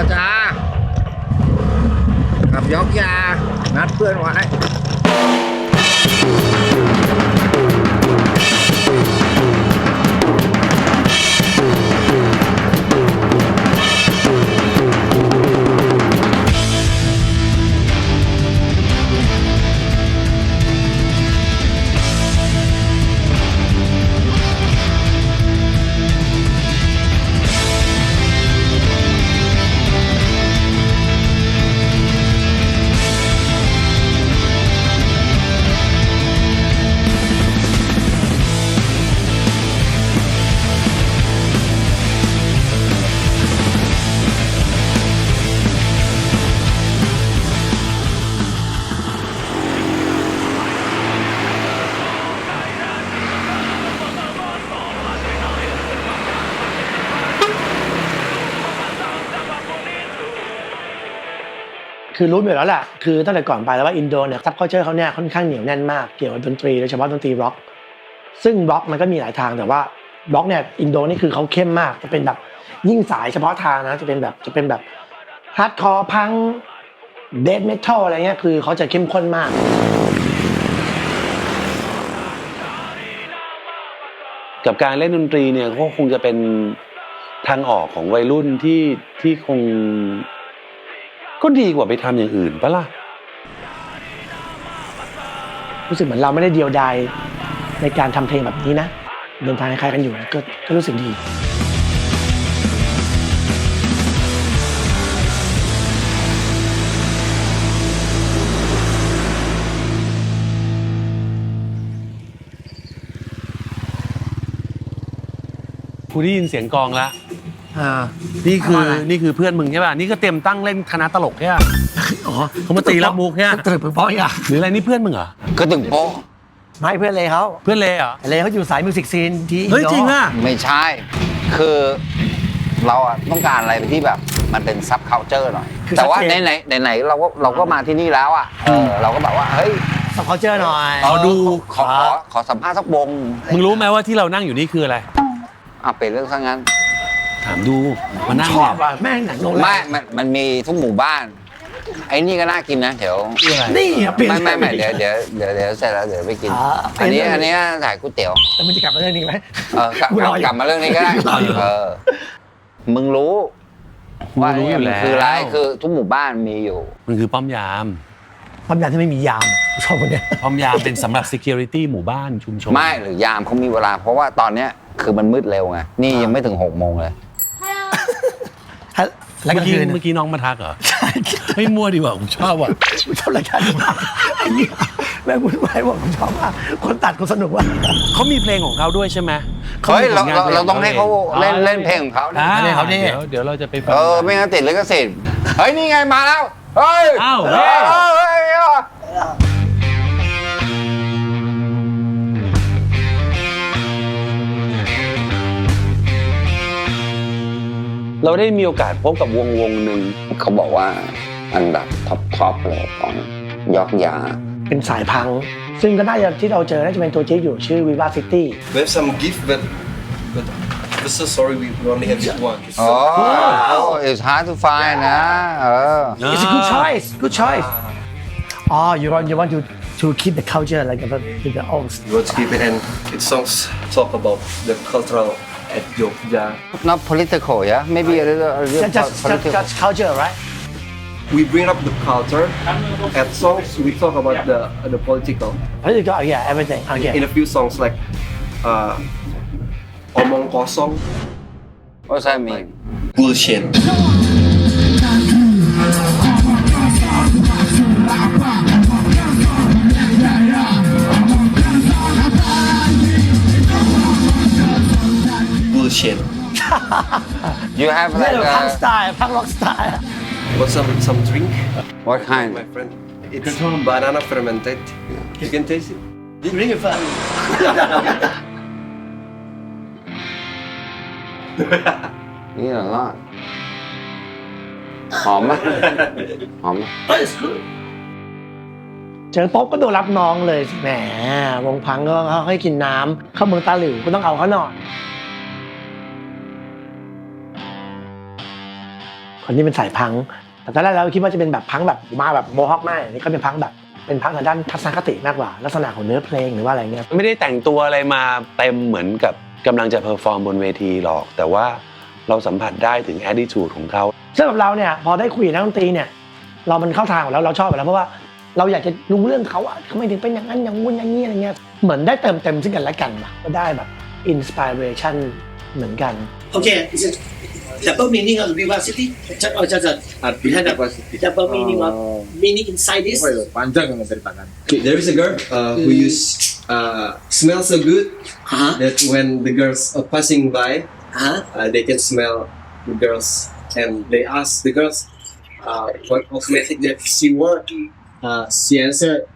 กันต่อจ้า ขับยกยา นัดเพื่อนไว้ คือรู้อยู่แล้วแหละคือตั้งแต่ก่อนไปแล้วว่าอินโดเนี่ยซับเคาเจอร์เขาเนี่ยค่อนข้างเหนียวแน่นมากเกี่ยวกับดนตรีโดยเฉพาะดนตรีร็อก ซึ่งร็อกมันก็มีหลายทางแต่ว่าร็อกเนี่ยอินโดนี่คือเขาเข้มมากจะเป็นแบบยิ่งสายเฉพาะทางนะจะเป็นแบบจะเป็นแบบฮาร์ดคอร์พังเดดเมทัลอะไรเงี้ยคือเขาจะเข้มข้นมากกับการเล่นดนตรีเนี่ยก็คงจะเป็นทางออกของวัยรุ่นที่ที่คง ก็ดีกว่าไปทำอย่างอื่นปะล่ะ รู้สึกเหมือนเราไม่ได้เดียวดายในการทำเพลงแบบนี้นะ เดินทางคล้ายๆกันอยู่ก็ก็รู้สึกดีกูได้ยินเสียงกลองละ อ่านี่คือทำอะไรนี่คือเพื่อนมึงใช่ป่ะนี่ก็เตรียมตั้งเล่นคณะตลกใช่ป่ะอ๋อเขามาตีรับมุกเนี่ยตรึกเพราะอะหรืออะไรนี่เพื่อนมึงเหรอก็ถึงโป๊ะไม่เพื่อนเลยเขาเพื่อนเลยเหรอเลยเขาอยู่สายมิวสิกซีนที่เฮ้ยจริงอะไม่ใช่ คือเราอะต้องการอะไรที่แบบมันเป็นซับเคาเจอร์หน่อย แต่ว่าไหนไหนไหนไหนๆเราก็เราก็มาที่นี่แล้วอะเออเราก็แบบว่าเฮ้ยสับเคาเจอร์หน่อยขอดูขอขอขอสัมภาษณ์สักวงมึงรู้ไหมว่าที่เรานั่งอยู่นี่คืออะไรอะเป็นเรื่องซะงั้น ถามดูมานั่งชอบอะแม่งหนังโนแลไม่นมันมันมีทุกหมู่บ้าน ไอ้นี่ก็น่ากินนะเดี๋ยวนี่อะเปลี่ยนไม่ไม่ไม่เดี๋ยวเดี๋ยวเดี๋ยวเดี๋ยวเสร็จแล้วเดี๋ยวไปกินอ่าอันนี้เปลี่ยนอันนี้ถ่ายก๋วยเตี๋ยวแล้วมึงจะกลับมาเรื่องนี้ไหม เออกลับกูรออยู่กลับมาเรื่องนี้ก็ได้รออยู่ เออมึงรู้ว่ารู้อยู่เนี่แล้วคืออะไรคือทุกหมู่บ้านมีอยู่ มันคือป้อมยาม ความยามที่ไม่มียามชอบคนเนี้ยป้อมยามเป็นสำหรับ security หมู่บ้านชุมชนไม่หรือยามเขามีเวลา เพราะว่าตอนเนี้ยคือมันมืดเร็วไงนี่ยังไม่ถึงหกโมงเลยฮะ แล้วเมื่ก็อกี้คืนเมื่อกี้น้องมาทักเหรอไม่มั่วดีกว่าผมชอบอะกูชอบรายการนี้มากไอ้เหี้ยแม่งพูดไปบอกกูชอบมากคนตัดกูสนุกว่ะเขามีเพลงของเขาด้วยใช่ไหมเฮ้ยเรามีผลงนเราเราต้องให้เขาเล่นอ๋อเล่นเพลงของเขาดิอ่าเพลงเขาดิเดี๋ยวเดี๋ยวเราจะไปฟัง เออไม่งั้นติดลิขสิทธิ์เฮ้ยนี่ไงมาแล้วเฮ้ยอ้าวเฮ้ย เฮ้ยเฮ้ยเฮ้ย เราได้มีโอกาสพบกับวงวงหนึ่งเขาบอกว่าอันดับท็อปท็อปเลยของยอกยา เป็นสายพัง ซึ่งก็น่าจะที่เราเจอน่าจะเป็นตัวเจ๊อยู่ชื่อวิวาซิตี้ We have some gift, but but we're so sorry we we only have this one. โอ้ it's hard to find นะ เออ It's a good choice good choice oh you want you want to to keep the culture like the like the old We want to keep it, and its songs talk about the cultural at Jogja. not political yeah maybe a little, a little just just just, political just culture right We bring up the culture. At songs, we talk about the the political. political yeah everything okay In a few songs like uh, Omong Kosong, what's that mean Bullshit. Bullshit. You have นี่ like เราพัง a, สไตล์พังล็อกสไตล์ Want some some drink, what kind my friend? It's banana fermented. You can taste it. drink it first นี่อร่อยหอมไหมหอมไหมเจอป๊บก็โดนรับน้องเลยแหมวงพังก็เขาให้กินน้ำเข้าเมืองตาหลิวก็ต้องเอาเขาหน่อย คนนี้เป็นสายพังก์แต่ตอนแรกเราคิดว่าจะเป็นแบบพังก์แบบมาแบบโมฮอคมากอันนี้ก็เป็นพังก์แบบเป็นพังก์ทางด้านทัศนคติมากกว่า ลักษณะของเนื้อเพลงหรือว่าอะไรเงี้ยไม่ได้แต่งตัวอะไรมาเต็มเหมือนกับกำลังจะเพอร์ฟอร์มบนเวทีหรอก แต่ว่าเราสัมผัสได้ถึง attitude ของเขาสำหรับเราเนี่ยพอได้คุยกับนักดนตรีเนี่ยเรามันเข้าทางของเราเราชอบอยู่แล้วเพราะว่าเราอยากจะรู้เรื่องเขาอะทำไมถึงเป็นอย่างนั้นอย่างงู้นอย่างนี้อะไรเงี้ยเหมือนได้เติมเต็มซึ่งกันและกันว่ะก็ได้แบบอินสปิเรชันเหมือนกัน Okay, is it double meaning of vivacity? Or just a behind the double meaning of meaning inside this? panjang menceritakan. Okay, there is a girl uh, who use uh, smell so good Uh-huh. that when the girls are passing by, Uh-huh. uh, they can smell the girls and they ask the girls uh, what cosmetic that she wore. Uh, she answered,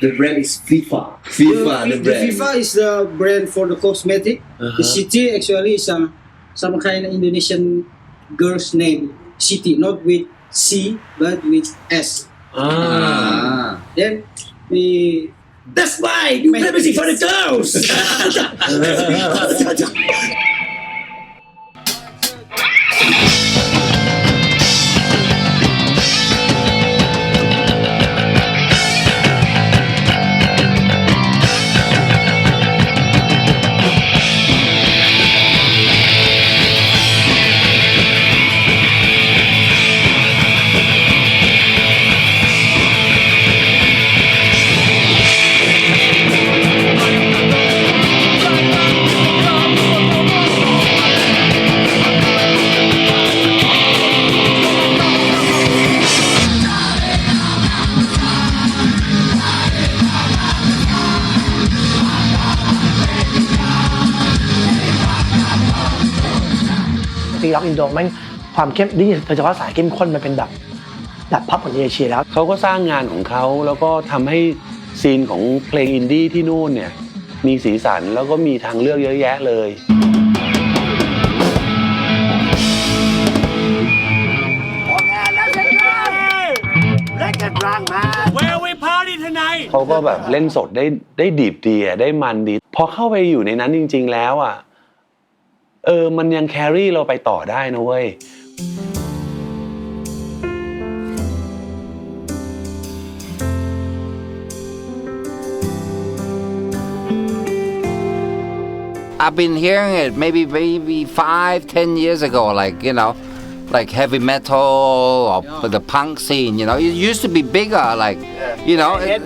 the brand is FIFA. FIFA, the, The brand. FIFA is the brand for the cosmetic. The city actually is some some kind of Indonesian girl's name. City, not with C but with S. Ah. Then we That's why you play music for the girls. ตีล็อกอินโดแม่งความเข้มนี่โดยเฉพาะสายเข้มข้นมันเป็นแบบแบบพับของเอเชียแล้ว เขาก็สร้างงานของเขาแล้วก็ทำให้ซีนของเพลงอินดี้ที่นู่นเนี่ยมีสีสันแล้วก็มีทางเลือกเยอะแยะเลยเขาก็แบบเล่นสดได้ได้ดีบดีอะได้มันดี พอเข้าไปอยู่ในนั้นจริง ๆ แล้วอะ เออ มันยังแครี่เราไปต่อได้นะเว้ย I've been hearing it maybe maybe five ten years ago like you know like heavy metal or the punk scene you know it used to be bigger like you know it-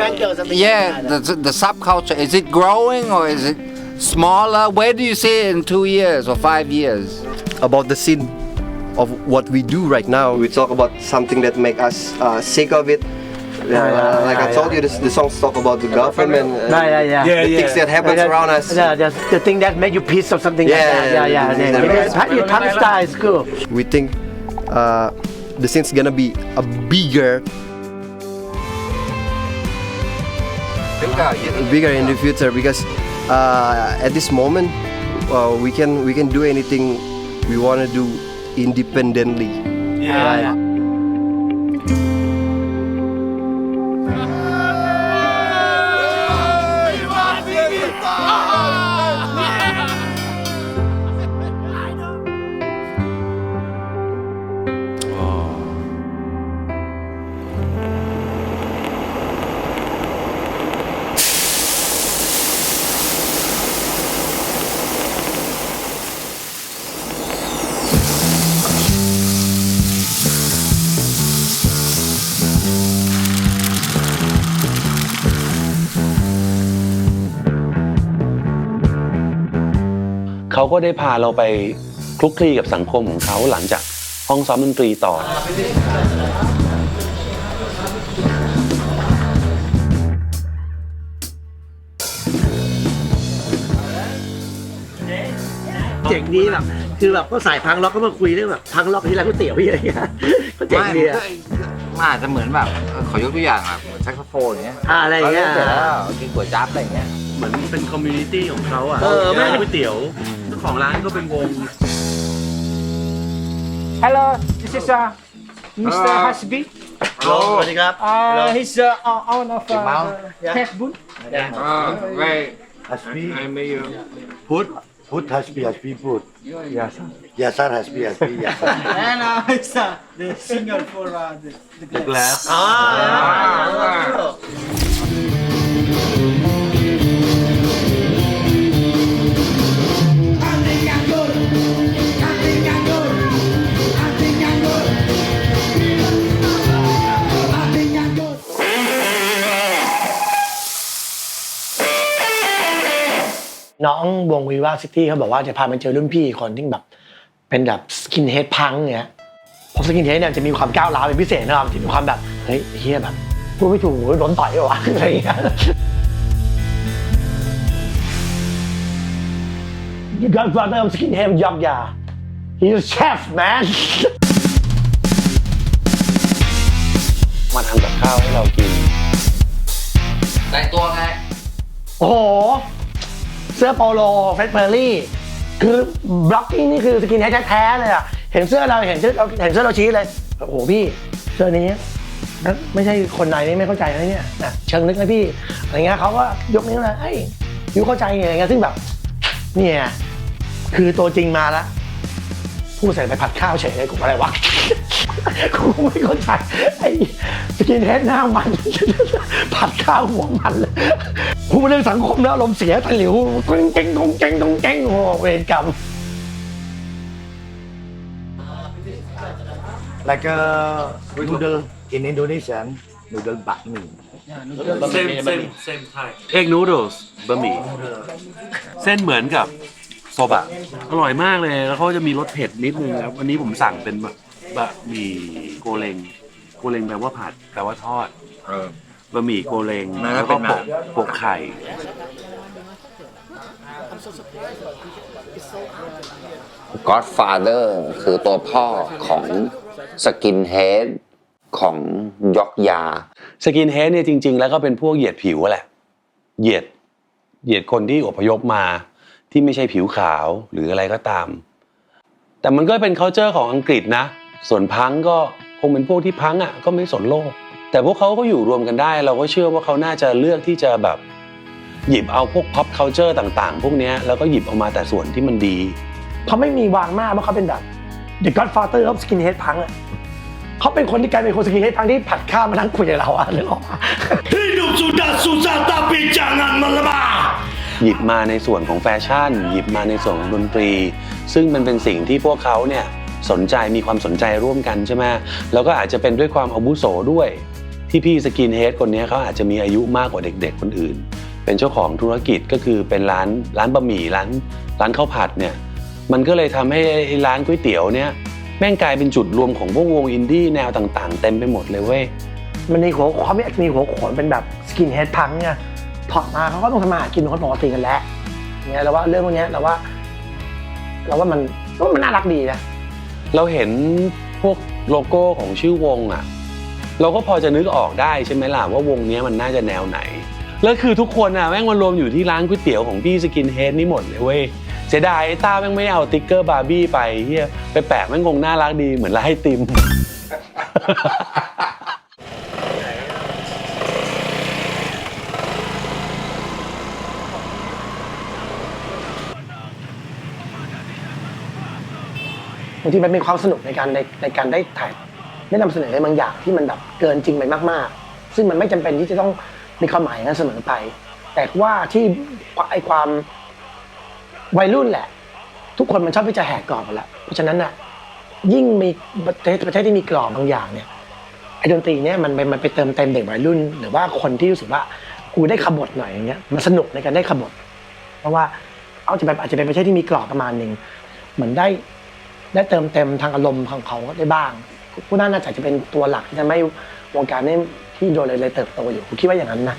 yeah the, the subculture is it growing or is it Smaller where do you see it in two years or five years about the scene of what we do right now. We talk about something that make us uh, sick of it. Uh, like I told you, this, the songs talk about the government, uh, Yeah, yeah, yeah. the things that happens around us. Yeah, the, the thing that make you pissed or something Yeah, like that. Yeah, yeah. yeah, yeah. yeah. yeah. Punk style is cool. We think uh, the scene's gonna be a bigger, bigger in the future because uh, at this moment uh, we can we can do anything we want to do independently. Yeah. " เขาก็ได้พาเราไปคลุกคลีกับสังคมของเขาหลังจากห้องซ้อมดนตรีต่อ เจ๋งดีแบบคือแบบก็สายพังล็อกก็มาคุยเรื่องแบบพังล็อกที่ร้านก๋วยเตี๋ยวพี่อะไรเงี้ยก็เจ๋งดีอะ มันอาจจะเหมือนแบบเออขอยกตัวอย่างแบบเหมือนแซกโซโฟนอย่างเงี้ยอ่าอะไรเงี้ยเสร็จแล้วกินก๋วยจั๊บอะไรอย่างเงี้ย เหมือนเป็นคอมมูนิตี้ของเขาอะเออไม่ก๋วยเตี๋ยวเจ้า ของร้านก็เป็นวง Hello, this is uh, Mr. Hasbi. สวัสดีครับ Uh, he's uh, o- owner of uh, Yeah. Cat Boon. Uh, wait. I, I may you put Put has PHP put. Yes. Yes sir has PHP. Yes sir. And uh, it's uh, the singer for uh, the, the glass. glass I น้องวงวีวาซิตี้เขาบอกว่าจะพาไปเจอรุ่นพี่อีกคนที่แบบเป็นแบบสกินเฮดพังเนี่ยเพราะสกินเฮดเนี่ยจะมีความก้าวร้าวเป็นพิเศษนะครับจะมีความแบบเฮ้ยเฮียแบบพูดไม่ถูกโดนต่อยเหรอวะอะไรอย่างเงี้ย You got brother of skinhead ยอกยา He's a chef man มาทำกับข้าวให้เรากินแต่งตัวไงโอ้โหเสื้อโปโลเฟรดเบอร์รี่ คือบล็อกกิ้งนี่คือสกินเฮดแท้ๆเลยอะ เห็นเสื้อเราเห็นเสื้อเราเห็นเสื้อเราชี้เลย โอ้โหพี่ เสื้อนี้ไม่ใช่คนในนี่ไม่เข้าใจนะเนี่ยนะเชิงลึกนะพี่อะไรเงี้ยเขาก็ยกนิ้วเลยเอ้ยยูเข้าใจไงอะไรเงี้ยซึ่งแบบเนี่ยคือตัวจริงมาแล้วพูดเสร็จไปผัดข้าวเฉยเลยกูอะไรวะ กูไม่เข้าใจไอ้สกินเฮดหน้ามัน ผัดข้าวหัวมันเลยพูดเรื่องสังคมแล้วอารมณ์เสียตะหลิวกงเก่งกงเก่งกงเก่งโอ้โหเวรกรรม Like a noodle in Indonesian, noodle bakmi. same same same type egg noodles บะหมี่เส้นเหมือนกับโซบะอร่อยมากเลย แล้วเขาจะมีรสเผ็ดนิดนึงครับวันนี้ผมสั่งเป็นแบบ บะหมี่โกเลงโกเลงแปลว่าผัดแปลว่าทอดบะหมี่โกเลงแล้วก็โปะโปะไข่ Godfather คือตัวพ่อของสกินเฮดของยอกยา สกินเฮดเนี่ยจริง ๆ แล้วก็เป็นพวกเหยียดผิวแหละ เหยียด เหยียดคนที่อพยพมา ที่ไม่ใช่ผิวขาวหรืออะไรก็ตาม แต่มันก็เป็น c u เจอร์ของอังกฤษนะ ส่วนพังก็คงเป็นพวกที่พังอะก็ไม่สนโลก แต่พวกเขาก็อยู่รวมกันได้ เราก็เชื่อว่าเขาน่าจะเลือกที่จะแบบ หยิบเอาพวก pop culture ต่างๆ พวกเนี้ยแล้วก็หยิบเอามาแต่ส่วนที่มันดีเขาไม่มีวางมากว่าเขาเป็นแบบ The Godfather of Skinhead Punk อะเขาเป็นคนที่กลายเป็นคนสกินเฮดพังที่ผัดข้าวมาทั้งคุยกับเราอะนึกออกปะ Hidup sudah susah tapi jangan melemah หยิบมาในส่วนของแฟชั่น หยิบมาในส่วนของดนตรี ซึ่งมันเป็นสิ่งที่พวกเขาเนี่ย สนใจมีความสนใจร่วมกันใช่ไหมแล้วก็อาจจะเป็นด้วยความอาวุโสด้วย ที่พี่สกินเฮดคนนี้เขาอาจจะมีอายุมากกว่าเด็ก ๆ คนอื่น เป็นเจ้าของธุรกิจก็คือเป็นร้านร้านบะหมี่ร้านร้านข้าวผัดเนี่ยมันก็เลยทำให้ร้านก๋วยเตี๋ยวเนี่ยแม่งกลายเป็นจุดรวมของพวกวงอินดี้แนวต่างๆ เต็มไปหมดเลยเว้ยมันในหัวเขาไม่มีหัวโขนเป็นแบบสกินเฮดพังเนี่ยถอดมาเขาก็ต้องทำมาหากินคนปกติกันแล้วเนี่ยเราว่าเรื่องพวกนี้เราว่าเราว่ามันมันน่ารักดีนะ เราเห็นพวกโลโก้ของชื่อวงอะ เราก็พอจะนึกออกได้ใช่ไหมล่ะว่าวงนี้มันน่าจะแนวไหน แล้วคือทุกคนอะแม่งมารวมอยู่ที่ร้านก๋วยเตี๋ยวของพี่สกินเฮดนี่หมดเลยเว้ยเสียดายไอ้ต้าแม่งไม่เอาติ๊กเกอร์บาร์บี้ไปเฮียไปแปะแม่งคงน่ารักดีเหมือนร้านไอติม บางทีมันมีความสนุกในการในในการได้ถ่ายได้นำเสนออะไรบางอย่างที่มันแบบเกินจริงไปมากๆ ซึ่งมันไม่จำเป็นที่จะต้องมีความหมายนั้นเสมอไป แต่ว่าที่ไอความวัยรุ่นแหละ ทุกคนมันชอบที่จะแหกกรอบกันแล้วเพราะฉะนั้นน่ะยิ่งมีประเทศประเทศที่มีกรอบบางอย่างเนี่ยไอดนตรีเนี่ยมันไปมันไปเติมเต็มเด็กวัยรุ่น หรือว่าคนที่รู้สึกว่ากูได้ขบถหน่อยอย่างเงี้ยมันสนุกในการได้ขบถเพราะว่าเอาจะแบบอาจจะเป็นประเทศที่มีกรอบประมาณหนึ่งเหมือนได้ ได้เติมเต็มทางอารมณ์ของเขาได้บ้างผู้นั้น่าจะเป็นตัวหลักที่ทำให้วงการนี้ที่โดนเลยเลยเติบโตอยู่ผมคิดว่าอย่างนั้นนะ